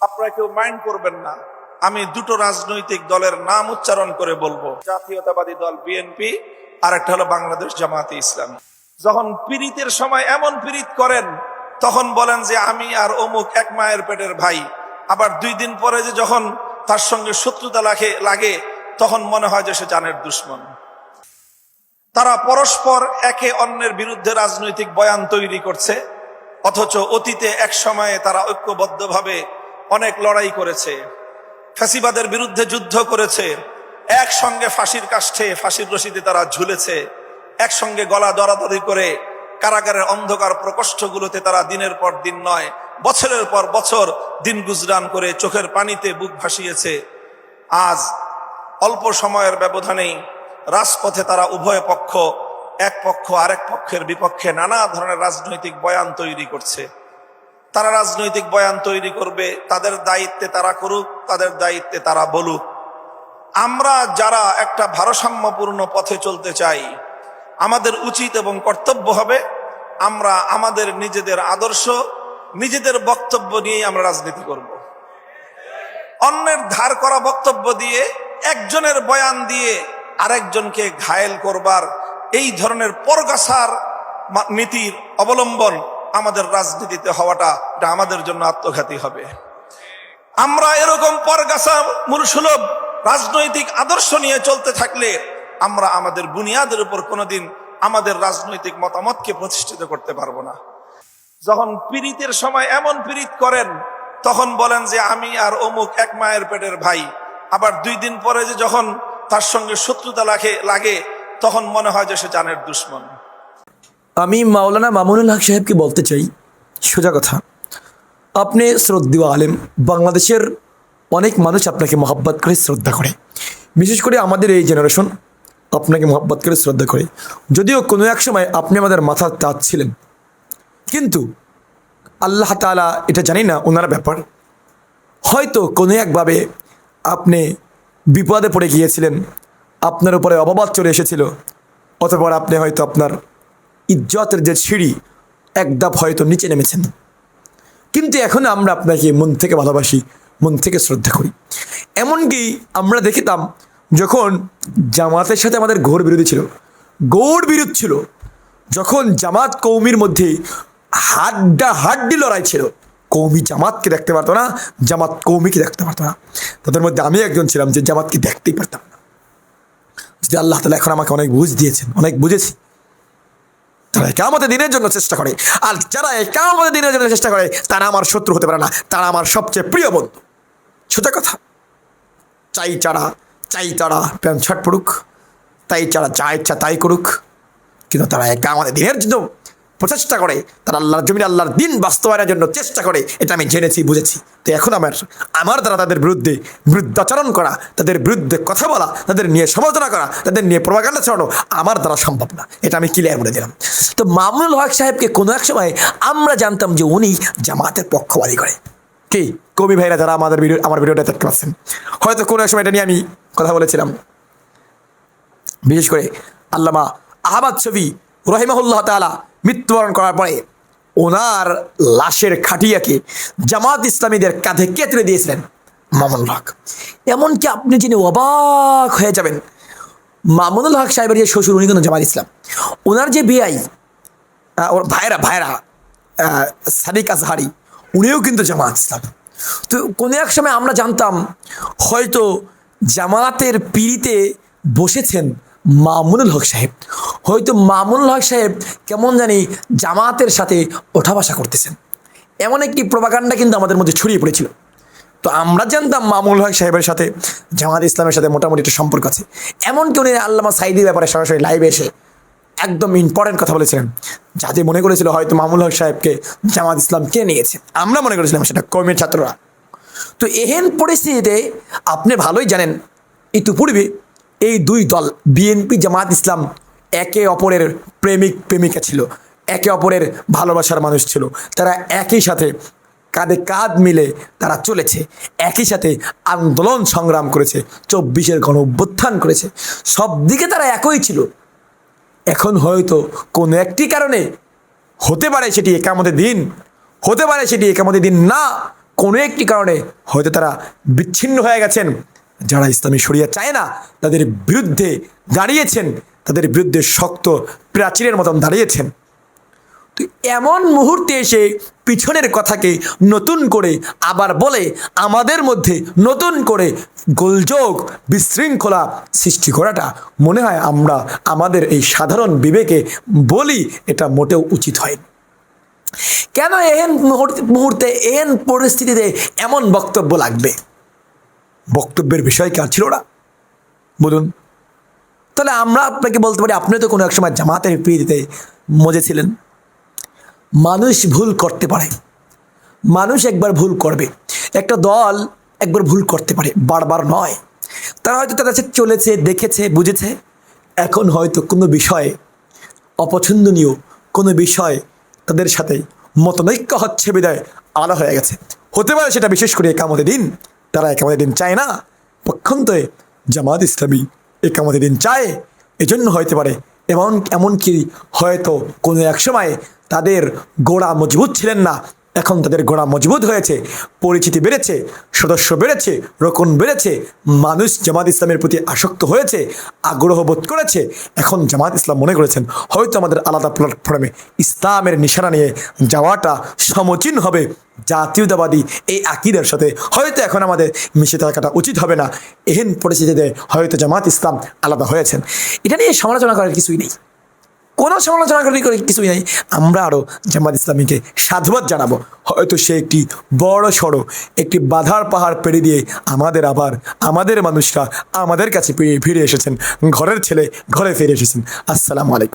আপনারা কেউ মাইন্ড করবেন না। আমি দুটো রাজনৈতিক দলের নাম উচ্চারণ করে বলব। জাতীয়তাবাদী দল বিএনপি আর একটা হলো বাংলাদেশ জামাতে ইসলাম। যখন পীড়িতের সময় এমন পীড়িত করেন, তখন বলেন যে আমি আর অমুক এক মায়ের পেটের ভাই। আবার দুই দিন পরে যে যখন তার সঙ্গে শত্রুতা লাগে লাগে, তখন মনে হয় যে সে জানের দুশ্মন। তারা পরস্পর একে অন্যের বিরুদ্ধে রাজনৈতিক বয়ান তৈরি করছে, অথচ অতীতে এক সময়ে তারা ঐক্যবদ্ধভাবে অনেক লড়াই করেছে, ফ্যাসিবাদের বিরুদ্ধে যুদ্ধ করেছে, একসঙ্গে ফাঁসির কাষ্ঠে ফাঁসির রশিদে তারা ঝুলেছে, একসঙ্গে গলা দরাদরি করে কারাগারের অন্ধকার প্রকোষ্ঠগুলোতে তারা দিনের পর দিন নয়, বছরের পর বছর দিন গুজরান করে চোখের পানিতে বুক ভাসিয়েছে। আজ অল্প সময়ের ব্যবধানেই রাজপথে তারা উভয় পক্ষ, এক পক্ষ আরেক পক্ষের বিপক্ষে নানা ধরনের রাজনৈতিক বয়ান তৈরি করছে। তারা রাজনৈতিক বয়ান তৈরি করবে, তাদের দায়িত্বে তারা করুক, তাদের দায়িত্বে তারা বলুক। আমরা যারা একটা ভারসাম্যপূর্ণ পথে চলতে চাই, আমাদের উচিত এবং কর্তব্য হবে আমরা আমাদের নিজেদের আদর্শ, নিজেদের বক্তব্য নিয়েই আমরা রাজনীতি করব। অন্যের ধার করা বক্তব্য দিয়ে, একজনের বয়ান দিয়ে আরেকজনকে ঘায়েল করবার এই ধরনের পরগাছার নীতির অবলম্বন আমাদের রাজনীতিতে হওয়াটা, এটা আমাদের জন্য আত্মঘাতী হবে। আমরা এরকম পরগাছা, মূলসুলভ, রাজনৈতিক আদর্শ নিয়ে চলতে থাকলে আমরা আমাদের বুনিয়াদের উপর কোনোদিন আমাদের রাজনৈতিক মতামতকে প্রতিষ্ঠিত করতে পারব না। যখন পীড়িতের সময় এমন পীড়িত করেন, তখন বলেন যে, আমি আর অমুক এক মায়ের পেটের ভাই। আবার দুই দিন পরে যে যখন তার সঙ্গে শত্রুতা লাগে লাগে, তখন মনে হয় যে সে জানের দুশ্মন। আমি মাওলানা মামুনুল হক সাহেবকে বলতে চাই, সোজা কথা। আপনি শ্রদ্ধেয় আলেম, বাংলাদেশের অনেক মানুষ আপনাকে মহাব্বত করে, শ্রদ্ধা করে। বিশেষ করে আমাদের এই জেনারেশন আপনাকে মহাব্বত করে, শ্রদ্ধা করে। যদিও কোনো এক সময় আপনি আমাদের মাথার তাজ ছিলেন কিন্তু আল্লাহ তাআলা এটা জানি না, ওনার ব্যাপার। হয়তো কোনো একভাবে আপনি বিপদে পড়ে গিয়েছিলেন, আপনার উপরে অবাবাদ চলে এসেছিল, অতপর আপনি হয়তো আপনার ইজ্জতের যে সিঁড়ি, এক ধাপ হয়তো নিচে নেমেছেন। কিন্তু এখন আমরা আপনাকে মন থেকে ভালোবাসি, মন থেকে শ্রদ্ধা করি। এমনকি আমরা দেখিতাম, যখন জামাতের সাথে আমাদের ঘোর বিরোধী ছিল, ঘোর বিরোধ ছিল, যখন জামাত কৌমির মধ্যে হাড্ডা হাড্ডি লড়াই ছিল, কৌমি জামাতকে দেখতে পারতো না, জামাত কৌমিকে দেখতে পারতো না। তাদের মধ্যে আমি একজন ছিলাম যে জামাতকে দেখতেই পারতাম না। যে আল্লাহ তালা এখন আমাকে অনেক বুঝ দিয়েছেন, অনেক বুঝেছি। তারা একামতে দিনের জন্য চেষ্টা করে। আর যারা একামতে দিনের জন্য চেষ্টা করে, তারা আমার শত্রু হতে পারে না। তারা আমার সবচেয়ে প্রিয় বন্ধু। সোজা কথা। চাই চারা চাই তারা প্যান্ট শার্ট পড়ুক তাই চারা যা ইচ্ছা তাই করুক। কিন্তু তারা একা আমাদের দিনের জন্য প্রচেষ্টা করে, তারা আল্লাহর জমির আল্লাহর দিন বাস্তবায়নের জন্য চেষ্টা করে, এটা আমি জেনেছি, বুঝেছি। তো এখন আমার আমার দ্বারা তাদের বিরুদ্ধে বিরুদ্ধাচরণ করা, তাদের বিরুদ্ধে কথা বলা, তাদের নিয়ে সমালোচনা করা, তাদের নিয়ে প্রভাকাণ্ডা ছড়ানো আমার দ্বারা সম্ভব না। এটা আমি ক্লিয়ার করে দিলাম। তো মামুনুল হক সাহেবকে কোনো এক সময় আমরা জানতাম যে উনি জামাতের পক্ষবাদী করে। কি? কবি ভাইরা যারা আমাদের ভিডিও, আমার ভিডিওটা দেখতে পাচ্ছেন, হয়তো কোনো এক সময় এটা নিয়ে আমি কথা বলেছিলাম। বিশেষ করে আল্লামা আহমদ ছবি, রহিমাহুল্লাহ তালা মৃত্যুবরণ করার পরে ওনার লাশের খাটিয়াকে জামাত ইসলামীদের কাঁধে কেতরে দিয়েছিলেন মামুনুল হক। এমনকি আপনি যিনি অবাক হয়ে যাবেন, মামুনুল হক সাহেবের যে শ্বশুর, উনি কিন্তু জামাত ইসলাম। ওনার যে বিআই ওর ভাইরা ভাইরা সাদিক আজহারি, উনিও কিন্তু জামাত ইসলাম। তো কোনো এক সময় আমরা জানতাম, হয়তো জামাতের পিড়িতে বসেছেন মামুনুল হক সাহেব। হয়তো মামুনুল হক সাহেব কেমন জানি জামাতের সাথে ওঠা বসা করতেছেন। এমন একটি প্রভাকাণ্ডা কিন্তু আমাদের মধ্যে ছড়িয়ে পড়েছিল। তো আমরা জানতাম মামুল হক সাহেবের সাথে, জামাত ইসলামের সাথে মোটামুটি একটা সম্পর্ক আছে। এমনকি উনি আল্লামা সাইদির ব্যাপারে সরাসরি লাইভে এসে একদম ইম্পর্টেন্ট কথা বলেছিলেন। যাতে মনে করেছিল হয়তো মামুল হক সাহেবকে জামাত ইসলাম কে নিয়েছে। আমরা মনে করেছিলাম সেটা কর্মীর ছাত্ররা। তো এহেন পরিস্থিতিতে আপনি ভালোই জানেন ইতিপূর্বে এই দুই দল, বিএনপি, জামাত ইসলাম একে অপরের প্রেমিক, প্রেমিকা ছিল। একে অপরের ভালোবাসার মানুষ ছিল। তারা একই সাথে কাঁধে কাঁধ মিলে তারা চলেছে। একই সাথে আন্দোলন সংগ্রাম করেছে, চব্বিশের গণ অভ্যুত্থান করেছে। সব দিকে তারা একই ছিল। এখন হয়তো কোনো একটি কারণে হতে পারে সেটি একামতের দিন, হতে পারে সেটি একামতের দিন না, কোনো একটি কারণে হয়তো তারা বিচ্ছিন্ন হয়ে গেছেন। যারা ইসলামী শরিয়া চায় না, তাদের বিরুদ্ধে দাঁড়িয়েছেন। তাদের বিরুদ্ধে শক্ত প্রাচীরের মতন দাঁড়িয়েছেন। তো এমন মুহূর্তে এসে পিছনের কথাকে নতুন করে আবার বলে, আমাদের মধ্যে নতুন করে গোলযোগ বিশৃঙ্খলা সৃষ্টি করাটা মনে হয় আমরা আমাদের এই সাধারণ বিবেকে বলি, এটা মোটেও উচিত হয় কেন এহেন মুহূর্তে এহেন পরিস্থিতিতে এমন বক্তব্য লাগবে? বক্তব্যের বিষয় কার ছিল না বলুন। তাহলে আমরা আপনাকে বলতে পারি, আপনি তো কোনো এক সময় জামাতের প্রীতিতে মজেছিলেন মানুষ ভুল করতে পারে। মানুষ একবার ভুল করবে। একটা দল একবার ভুল করতে পারে, বারবার নয়। তারা হয়তো তাদের চলেছে, দেখেছে, বুঝেছে। এখন হয়তো কোনো বিষয়ে অপছন্দনীয় কোনো বিষয় তাদের সাথে মতনৈক্য হচ্ছে বিদায় আলাদা হয়ে গেছে। হতে পারে সেটা বিশেষ করে একামতের দিন। তারা একামতের দিন চায় না। পক্ষান্তরে জামাত ইসলামী একামতের দিন চায়, এজন্য হইতে পারে। এমন এমনকি হয়তো কোনো এক সময় তাদের গোড়া মজবুত ছিলেন না। এখন তাদের গোড়া মজবুত হয়েছে, পরিচিতি বেড়েছে, সদস্য বেড়েছে, রোকন বেড়েছে, মানুষ জামাত ইসলামের প্রতি আসক্ত হয়েছে, আগ্রহ বোধ করেছে। এখন জামাত ইসলাম মনে করেছেন, হয়তো আমাদের আলাদা প্ল্যাটফর্মে ইসলামের নিশানা নিয়ে যাওয়াটা সমচীন হবে। জাতীয়তাবাদী এই আকিদের সাথে হয়তো এখন আমাদের মিশে থাকাটা উচিত হবে না। এহেন পরিস্থিতিতে হয়তো জামাত ইসলাম আলাদা হয়েছেন। এটা নিয়ে সমালোচনা করার কিছুই নেই। কোনো সমালোচনা করি করে কিছুই নাই। আমরা আরও জামাত ইসলামীকে সাধুবাদ জানাব। হয়তো সে একটি বড় সড়ো, একটি বাধার পাহাড় পেরিয়ে দিয়ে আমাদের আবার, আমাদের মানুষরা আমাদের কাছে ফিরে এসেছেন। ঘরের ছেলে ঘরে ফিরে এসেছেন। আসসালামু আলাইকুম।